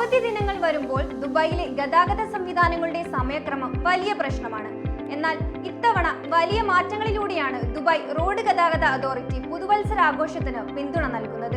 അവധി ദിനങ്ങൾ വരുമ്പോൾ ദുബായിലെ ഗതാഗത സംവിധാനങ്ങളുടെ സമയക്രമം വലിയ പ്രശ്നമാണ്. എന്നാൽ ഇത്തവണ വലിയ മാറ്റങ്ങളിലൂടെയാണ് ദുബായ് റോഡ് ഗതാഗത അതോറിറ്റി പുതുവത്സര ആഘോഷത്തിന് പിന്തുണ നൽകുന്നത്.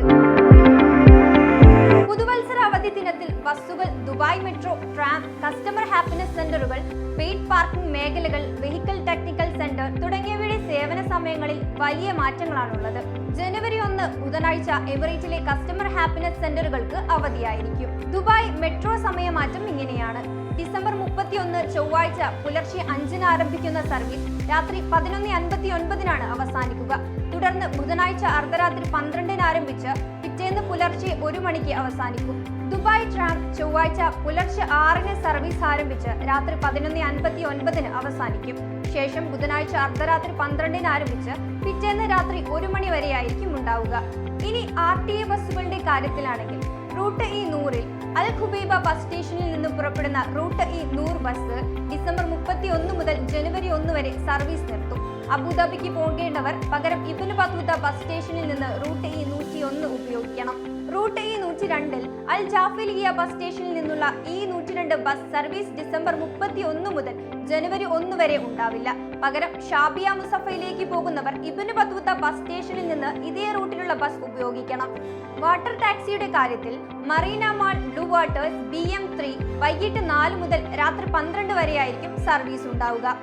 പുതുവത്സര അവധി ദിനത്തിൽ ബസ്സുകൾ Dubai metro tram customer happiness സെന്ററുകൾ പെയ്ഡ് പാർക്കിംഗ് മേഖലകൾ വെഹിക്കിൾ ടെക്നിക്കൽ സെന്റർ തുടങ്ങിയവയുടെ സേവന സമയങ്ങളിൽ വലിയ മാറ്റങ്ങളാണുള്ളത്. ജനുവരി ബുധനാഴ്ച എമിറേറ്റിലെ കസ്റ്റമർ ഹാപ്പിനെസ് സെന്ററുകൾക്ക് അവധിയായിരിക്കും. ദുബായ് മെട്രോ സമയമാറ്റം ഇങ്ങനെയാണ്. ഡിസംബർ മുപ്പത്തിയൊന്ന് ചൊവ്വാഴ്ച പുലർച്ചെ അഞ്ചിന് ആരംഭിക്കുന്ന സർവീസ് രാത്രി പതിനൊന്ന് അൻപത്തി ഒൻപതിനാണ് അവസാനിക്കുക. തുടർന്ന് ബുധനാഴ്ച അർദ്ധരാത്രി പന്ത്രണ്ടിന് ആരംഭിച്ച് പിറ്റേന്ന് പുലർച്ചെ ഒരു മണിക്ക് അവസാനിക്കും. ദുബായ് ട്രാം ചൊവ്വാഴ്ച പുലർച്ചെ ആറിന് സർവീസ് ആരംഭിച്ച് രാത്രി പതിനൊന്ന് അൻപത്തി ഒൻപതിന് അവസാനിക്കും. ശേഷം ബുധനാഴ്ച അർദ്ധരാത്രി പന്ത്രണ്ടിന് ആരംഭിച്ച് പിറ്റേന്ന് രാത്രി ഒരു മണി വരെയായിരിക്കും ഉണ്ടാവുക. ഇനി ആർ ടി എ ബസ്സുകളുടെ കാര്യത്തിലാണെങ്കിൽ റൂട്ട് ഇ നൂറിൽ അൽ ഖുബൈബ ബസ് സ്റ്റേഷനിൽ നിന്ന് പുറപ്പെടുന്ന route E Noor bus December മുപ്പത്തി ഒന്ന് മുതൽ ജനുവരി ഒന്ന് വരെ സർവീസ് നിർത്തും. അബുദാബിക്ക് പോകേണ്ടവർ പകരം ഇബിന് ബത്തൂത്ത ബസ് സ്റ്റേഷനിൽ നിന്ന് റൂട്ട് ഇ നൂറ്റി ഒന്ന് ഉപയോഗിക്കണം. റൂട്ട് ഇ നൂറ്റി രണ്ടിൽ അൽ ജാഫിലിയ ബസ് സ്റ്റേഷനിൽ നിന്നുള്ള ഇ നൂറ്റി രണ്ട് ബസ് സർവീസ് ഡിസംബർ മുപ്പത്തി ഒന്ന് മുതൽ ജനുവരി ഒന്ന് വരെ ഉണ്ടാവില്ല. പകരം ഷാബിയ മുസഫയിലേക്ക് പോകുന്നവർ ഇബിന് ബത്തൂത്ത ബസ് സ്റ്റേഷനിൽ നിന്ന് ഇതേ റൂട്ടിലുള്ള ബസ് ഉപയോഗിക്കണം. വാട്ടർ ടാക്സിയുടെ കാര്യത്തിൽ Marina mall Blue Waters B M three വൈകിട്ട് നാല് മുതൽ രാത്രി പന്ത്രണ്ട് വരെയായിരിക്കും സർവീസ് ഉണ്ടാവുക.